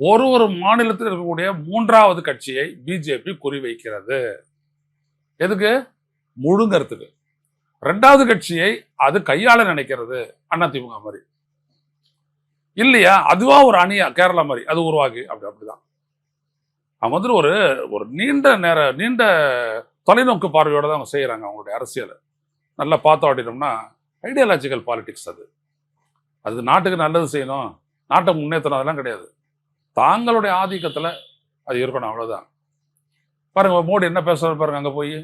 ஒரு ஒரு மாநிலத்தில் இருக்கக்கூடிய மூன்றாவது கட்சியை பிஜேபி குறிவைக்கிறது. எதுக்கு? முழுங்கறதுக்கு. ரெண்டாவது கட்சியை அது கையாள நினைக்கிறது. அதிமுக மாதிரி. இல்லையா? அதுவா ஒரு அணியா? கேரளா மாதிரி. அது உருவாகி. அப்படி அப்படிதான். அவங்க வந்துட்டு ஒரு ஒரு நீண்ட நேர நீண்ட தொலைநோக்கு பார்வையோட தான் அவங்க செய்யறாங்க அவங்களுடைய அரசியலை. நல்லா பார்த்தோம் அப்படின்னோம்னா ஐடியாலஜிக்கல் பாலிடிக்ஸ் அது. அது நாட்டுக்கு நல்லது செய்யணும். நாட்டை முன்னேற்றணும் அதெல்லாம் கிடையாது. தாங்களுடைய ஆதிக்கத்தில் அது இருக்கணும் அவ்வளோதான் பாருங்க மோடி என்ன பேசுறாரு பாருங்க அங்கே போய்.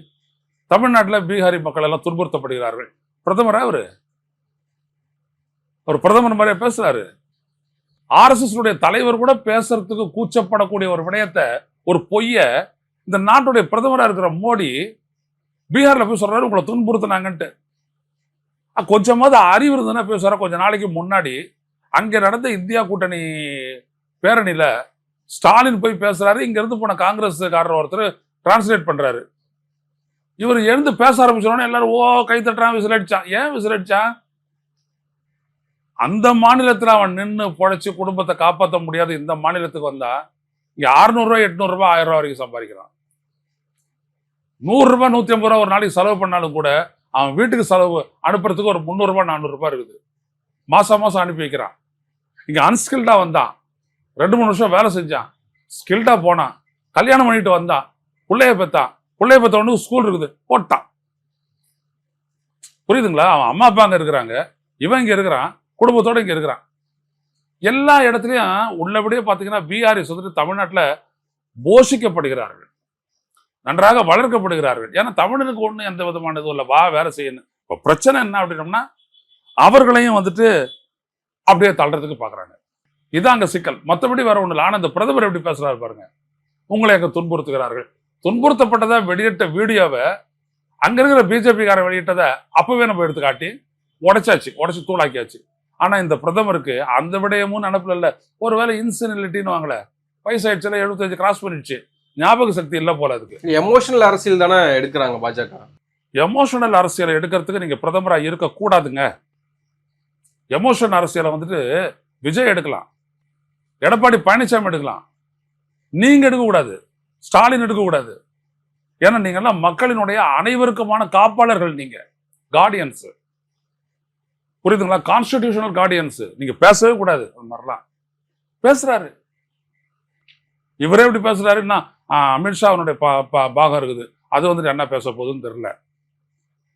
தமிழ்நாட்டில் பீகாரி மக்கள் எல்லாம் துன்புறுத்தப்படுகிறார்கள். பிரதமரா அவரு? ஒரு பிரதமர் மாதிரியே பேசுறாரு. ஆர்எஸ்எஸ் உடைய தலைவர் கூட பேசுறதுக்கு கூச்சப்படக்கூடிய ஒரு விடயத்தை ஒரு பொய்ய இந்த நாட்டுடைய பிரதமரா இருக்கிற மோடி பீகாரில் போய் சொல்றாரு உங்களை துன்புறுத்தினாங்கன்ட்டு. கொஞ்சமாவது அறிவு இருந்ததுன்னா பேசுறாரு கொஞ்ச நாளைக்கு முன்னாடி அங்க நடந்த இந்தியா கூட்டணி பேரணியில் ஸ்டாலின் போய் பேசுறாரு இங்க இருந்து போன காங்கிரஸ்காரர் ஒருத்தர் டிரான்ஸ்லேட் பண்றாரு. இவர் எழுந்து பேச ஆரம்பிச்சோடனே எல்லாரும் ஓ கை தட்டுறான் விசிலடிச்சான். ஏன் விசிலடிச்சான்? அந்த மாநிலத்துல அவன் நின்று பொழைச்சி குடும்பத்தை காப்பாற்ற முடியாது இந்த மாநிலத்துக்கு வந்தா இங்க 600 ரூபாய் எட்நூறு ரூபாய் ஆயிரம் ரூபா வரைக்கும் சம்பாதிக்கிறான். நூறு நூற்றி நூத்தி ஐம்பது ரூபா ஒரு நாளைக்கு செலவு பண்ணாலும் கூட அவன் வீட்டுக்கு செலவு அனுப்புறதுக்கு ஒரு முந்நூறு நானூறுரூபா இருக்குது. மாசம் மாசம் அனுப்பி வைக்கிறான். இங்க அன்ஸ்கில்டா வந்தான். ரெண்டு மூணு வருஷம் வேலை செஞ்சான். ஸ்கில்டா போனான். கல்யாணம் பண்ணிட்டு வந்தான். பிள்ளைய பெத்தான் பிள்ளைய பெத்தவனுக்கு ஸ்கூல் இருக்குது. போட்டான். புரியுதுங்களா? அவன் அம்மா அப்பா அங்க இருக்கிறாங்க. இவன் இங்க இருக்கிறான். குடும்பத்தோட இங்க இருக்கிறான். எல்லா இடத்துலயும் உள்ளபடியே பாத்தீங்கன்னா பிஆர்எஸ் வந்துட்டு தமிழ்நாட்டுல போஷிக்கப்படுகிறார்கள். நன்றாக வளர்க்கப்படுகிறார்கள். ஏன்னா தமிழனுக்கு ஒண்ணு எந்த விதமான இதுவும் இல்லை. வா வேலை செய்யணும் இப்போ பிரச்சனை என்ன அப்படின்னம்னா அவர்களையும் வந்துட்டு அப்படியே தள்ளுறதுக்கு பாக்குறாங்க. இதான் அங்க சிக்கல். மற்றபடி வேற ஒண்ணு இல்லை ஆனா இந்த பிரதமர் எப்படி பேசுறாரு பாருங்க. உங்களை அங்க துன்புறுத்துகிறார்கள். துன்புறுத்தப்பட்டதா வெளியிட்ட வீடியோவை அங்க இருக்கிற பிஜேபிக்காரன் வெளியிட்டதை அப்பவே நம்ம எடுத்து காட்டி உடைச்சாச்சு உடைச்சு தூளாக்கியாச்சு. ஆனா இந்த பிரதமருக்கு அந்த விடயமும் நினப்புல இல்ல. ஒருவேளை இன்சினிலிட்டின்னு வாங்கல வயசாயிடுச்சுல எழுபத்தஞ்சு கிராஸ் பண்ணிடுச்சு. ஞாபக சக்தி இல்ல போல அதுக்கு. எமோஷனல் அரசியல் தானே எடுக்கிறாங்க பாஜக? எமோஷனல் அரசியலை எடுக்கிறதுக்கு நீங்க பிரதமரா இருக்க கூடாதுங்க எமோஷன் அரசியலை வந்துட்டு விஜய் எடுக்கலாம். எடப்பாடி பழனிசாமி எடுக்கலாம். நீங்க எடுக்க கூடாது ஸ்டாலின் எடுக்க கூடாது ஏன்னா நீங்க எல்லாம் மக்களினுடைய அனைவருக்குமான காப்பாளர்கள் நீங்க. கார்டியன்ஸ் புரியுதுங்களா? கான்ஸ்டிடியூஷனல் கார்டியன்ஸ் நீங்க பேசவே கூடாது. அந்த மாதிரிலாம். பேசுறாரு. இவரே எப்படி பேசுறாருன்னா அமித்ஷா அவனுடைய பா- பாகம் இருக்குது. அது வந்துட்டு என்ன பேச போகுதுன்னு தெரியல.